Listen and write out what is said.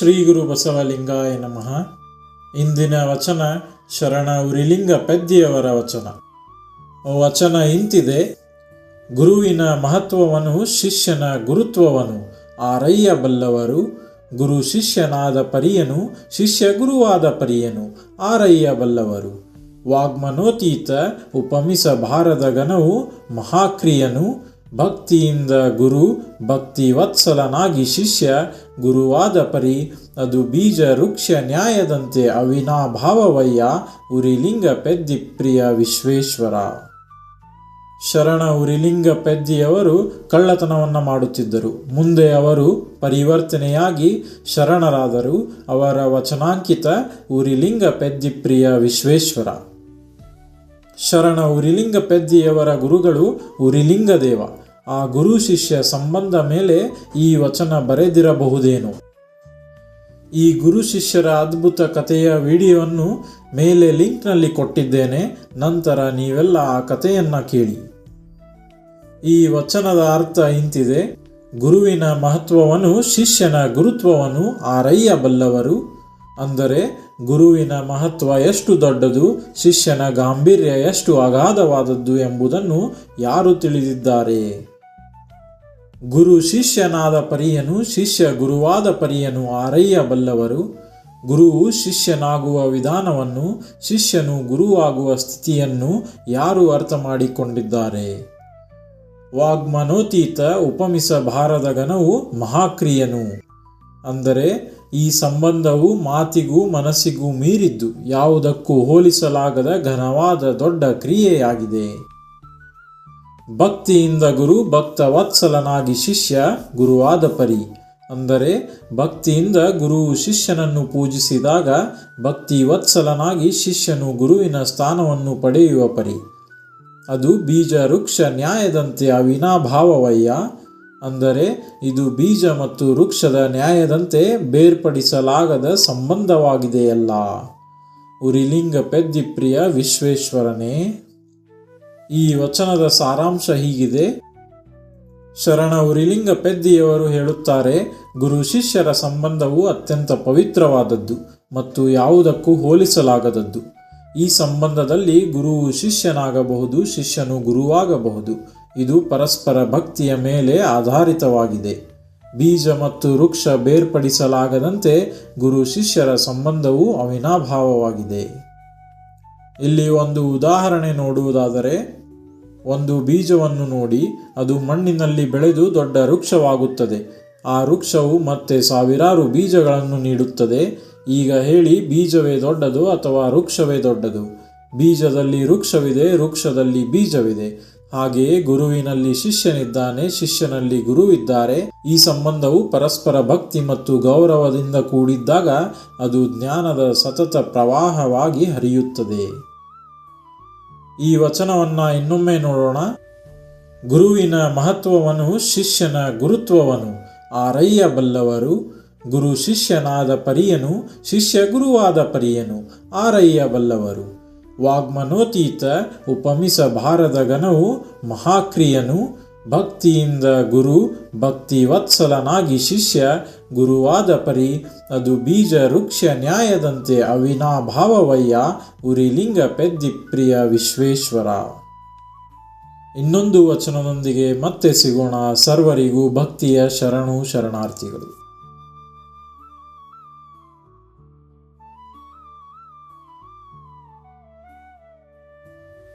ಶ್ರೀ ಗುರು ಬಸವಲಿಂಗಾಯ ನಮಃ. ಇಂದಿನ ವಚನ ಶರಣ ಉರಿಲಿಂಗ ಪೆದ್ದಿಯವರ ವಚನ. ವಚನ ಇಂತಿದೆ, ಗುರುವಿನ ಮಹತ್ವವನ್ನು ಶಿಷ್ಯನ ಗುರುತ್ವವನ್ನು ಆರಯ್ಯ ಬಲ್ಲವರು, ಗುರು ಶಿಷ್ಯನಾದ ಪರಿಯನು, ಶಿಷ್ಯ ಗುರುವಾದ ಪರಿಯನು, ಆರಯ್ಯ ಬಲ್ಲವರು. ವಾಗ್ಮನೋತೀತ ಉಪಮಿಸ ಭಾರದ ಗಣವು ಮಹಾಕ್ರಿಯನು ಭಕ್ತಿಯಿಂದ ಗುರು ಭಕ್ತಿ ವತ್ಸಲನಾಗಿ ಶಿಷ್ಯ ಗುರುವಾದ ಪರಿ ಅದು ಬೀಜ ವೃಕ್ಷ ನ್ಯಾಯದಂತೆ ಅವಿನಾಭಾವವಯ್ಯ ಉರಿಲಿಂಗ ಪೆದ್ದಿ ಪ್ರಿಯ ವಿಶ್ವೇಶ್ವರ. ಶರಣ ಉರಿಲಿಂಗ ಪೆದ್ದಿಯವರು ಕಳ್ಳತನವನ್ನು ಮಾಡುತ್ತಿದ್ದರು. ಮುಂದೆ ಅವರು ಪರಿವರ್ತನೆಯಾಗಿ ಶರಣರಾದರು. ಅವರ ವಚನಾಂಕಿತ ಉರಿಲಿಂಗ ಪೆದ್ದಿ ಪ್ರಿಯ ವಿಶ್ವೇಶ್ವರ. ಶರಣ ಉರಿಲಿಂಗ ಪೆದ್ದಿಯವರ ಗುರುಗಳು ಉರಿಲಿಂಗ ದೇವ. ಆ ಗುರು ಶಿಷ್ಯ ಸಂಬಂಧ ಮೇಲೆ ಈ ವಚನ ಬರೆದಿರಬಹುದೇನು? ಈ ಗುರು ಶಿಷ್ಯರ ಅದ್ಭುತ ಕಥೆಯ ವಿಡಿಯೋವನ್ನು ಮೇಲೆ ಲಿಂಕ್ನಲ್ಲಿ ಕೊಟ್ಟಿದ್ದೇನೆ, ನಂತರ ನೀವೆಲ್ಲ ಆ ಕಥೆಯನ್ನ ಕೇಳಿ. ಈ ವಚನದ ಅರ್ಥ ಇಂತಿದೆ, ಗುರುವಿನ ಮಹತ್ವವನ್ನು, ಶಿಷ್ಯನ ಗುರುತ್ವವನ್ನು ಆರಯ್ಯ ಬಲ್ಲವರು ಅಂದರೆ ಗುರುವಿನ ಮಹತ್ವ ಎಷ್ಟು ದೊಡ್ಡದು, ಶಿಷ್ಯನ ಗಾಂಭೀರ್ಯ ಎಷ್ಟು ಅಗಾಧವಾದದ್ದು ಎಂಬುದನ್ನು ಯಾರು ತಿಳಿದಿದ್ದಾರೆ? ಗುರು ಶಿಷ್ಯನಾದ ಪರಿಯನು ಶಿಷ್ಯ ಗುರುವಾದ ಪರಿಯನು ಆರೈಯಬಲ್ಲವರು. ಗುರುವು ಶಿಷ್ಯನಾಗುವ ವಿಧಾನವನ್ನು, ಶಿಷ್ಯನು ಗುರುವಾಗುವ ಸ್ಥಿತಿಯನ್ನು ಯಾರು ಅರ್ಥ ಮಾಡಿಕೊಂಡಿದ್ದಾರೆ ವಾಗ್ಮನೋತೀತ ಉಪಮಿಸ ಭಾರದ ಗಣವು ಮಹಾಕ್ರಿಯನು. ಅಂದರೆ ಈ ಸಂಬಂಧವು ಮಾತಿಗೂ ಮನಸ್ಸಿಗೂ ಮೀರಿದ್ದು ಯಾವುದಕ್ಕೂ ಹೋಲಿಸಲಾಗದ ಘನವಾದ ದೊಡ್ಡ ಕ್ರಿಯೆಯಾಗಿದೆ. ಭಕ್ತಿಯಿಂದ ಗುರು ಭಕ್ತ ವತ್ಸಲನಾಗಿ ಶಿಷ್ಯ ಗುರುವಾದ ಪರಿ. ಅಂದರೆ ಭಕ್ತಿಯಿಂದ ಗುರು ಶಿಷ್ಯನನ್ನು ಪೂಜಿಸಿದಾಗ ಭಕ್ತಿ ವತ್ಸಲನಾಗಿ ಶಿಷ್ಯನು ಗುರುವಿನ ಸ್ಥಾನವನ್ನು ಪಡೆಯುವ ಪರಿ. ಅದು ಬೀಜ ವೃಕ್ಷ ನ್ಯಾಯದಂತೆ ಅವಿನಾಭಾವವಯ್ಯ. ಅಂದರೆ ಇದು ಬೀಜ ಮತ್ತು ವೃಕ್ಷದ ನ್ಯಾಯದಂತೆ ಬೇರ್ಪಡಿಸಲಾಗದ ಸಂಬಂಧವಾಗಿದೆಯಲ್ಲ. ಉರಿಲಿಂಗ ಪೆದ್ದಿಪ್ರಿಯ ವಿಶ್ವೇಶ್ವರನೇ, ಈ ವಚನದ ಸಾರಾಂಶ ಹೀಗಿದೆ. ಶರಣ ಉರಿಲಿಂಗ ಪೆದ್ದಿಯವರು ಹೇಳುತ್ತಾರೆ, ಗುರು ಶಿಷ್ಯರ ಸಂಬಂಧವು ಅತ್ಯಂತ ಪವಿತ್ರವಾದದ್ದು ಮತ್ತು ಯಾವುದಕ್ಕೂ ಹೋಲಿಸಲಾಗದದ್ದು. ಈ ಸಂಬಂಧದಲ್ಲಿ ಗುರುವು ಶಿಷ್ಯನಾಗಬಹುದು, ಶಿಷ್ಯನು ಗುರುವಾಗಬಹುದು. ಇದು ಪರಸ್ಪರ ಭಕ್ತಿಯ ಮೇಲೆ ಆಧಾರಿತವಾಗಿದೆ. ಬೀಜ ಮತ್ತು ವೃಕ್ಷ ಬೇರ್ಪಡಿಸಲಾಗದಂತೆ ಗುರು ಶಿಷ್ಯರ ಸಂಬಂಧವು ಅವಿನಾಭಾವವಾಗಿದೆ. ಇಲ್ಲಿ ಒಂದು ಉದಾಹರಣೆ ನೋಡುವುದಾದರೆ, ಒಂದು ಬೀಜವನ್ನು ನೋಡಿ, ಅದು ಮಣ್ಣಿನಲ್ಲಿ ಬೆಳೆದು ದೊಡ್ಡ ವೃಕ್ಷವಾಗುತ್ತದೆ. ಆ ವೃಕ್ಷವು ಮತ್ತೆ ಸಾವಿರಾರು ಬೀಜಗಳನ್ನು ನೀಡುತ್ತದೆ. ಈಗ ಹೇಳಿ, ಬೀಜವೇ ದೊಡ್ಡದು ಅಥವಾ ವೃಕ್ಷವೇ ದೊಡ್ಡದು? ಬೀಜದಲ್ಲಿ ವೃಕ್ಷವಿದೆ, ವೃಕ್ಷದಲ್ಲಿ ಬೀಜವಿದೆ. ಹಾಗೆಯೇ ಗುರುವಿನಲ್ಲಿ ಶಿಷ್ಯನಿದ್ದಾನೆ, ಶಿಷ್ಯನಲ್ಲಿ ಗುರುವಿದ್ದಾರೆ. ಈ ಸಂಬಂಧವು ಪರಸ್ಪರ ಭಕ್ತಿ ಮತ್ತು ಗೌರವದಿಂದ ಕೂಡಿದ್ದಾಗ ಅದು ಜ್ಞಾನದ ಸತತ ಪ್ರವಾಹವಾಗಿ ಹರಿಯುತ್ತದೆ. ಈ ವಚನವನ್ನ ಇನ್ನೊಮ್ಮೆ ನೋಡೋಣ. ಗುರುವಿನ ಮಹತ್ವವನ್ನು ಶಿಷ್ಯನ ಗುರುತ್ವವನ್ನು ಆರಯ್ಯ ಬಲ್ಲವರು. ಗುರು ಶಿಷ್ಯನಾದ ಪರಿಯನು, ಶಿಷ್ಯ ಗುರುವಾದ ಪರಿಯನು, ಆರಯ್ಯ ಬಲ್ಲವರು. ವಾಗ್ಮನೋತೀತ ಉಪಮಿಸ ಭಾರದ ಗಣವು ಮಹಾಕ್ರಿಯನು, ಭಕ್ತಿಯಿಂದ ಗುರು ಭಕ್ತಿ ವತ್ಸಲನಾಗಿ ಶಿಷ್ಯ, ಗುರುವಾದ ಪರಿ ಅದು ಬೀಜ ವೃಕ್ಷ ನ್ಯಾಯದಂತೆ ಅವಿನಾಭಾವವಯ್ಯ ಉರಿಲಿಂಗ ಪೆದ್ದಿ ಪ್ರಿಯ ವಿಶ್ವೇಶ್ವರ. ಇನ್ನೊಂದು ವಚನದೊಂದಿಗೆ ಮತ್ತೆ ಸಿಗೋಣ. ಸರ್ವರಿಗೂ ಭಕ್ತಿಯ ಶರಣು ಶರಣಾರ್ಥಿಗಳು.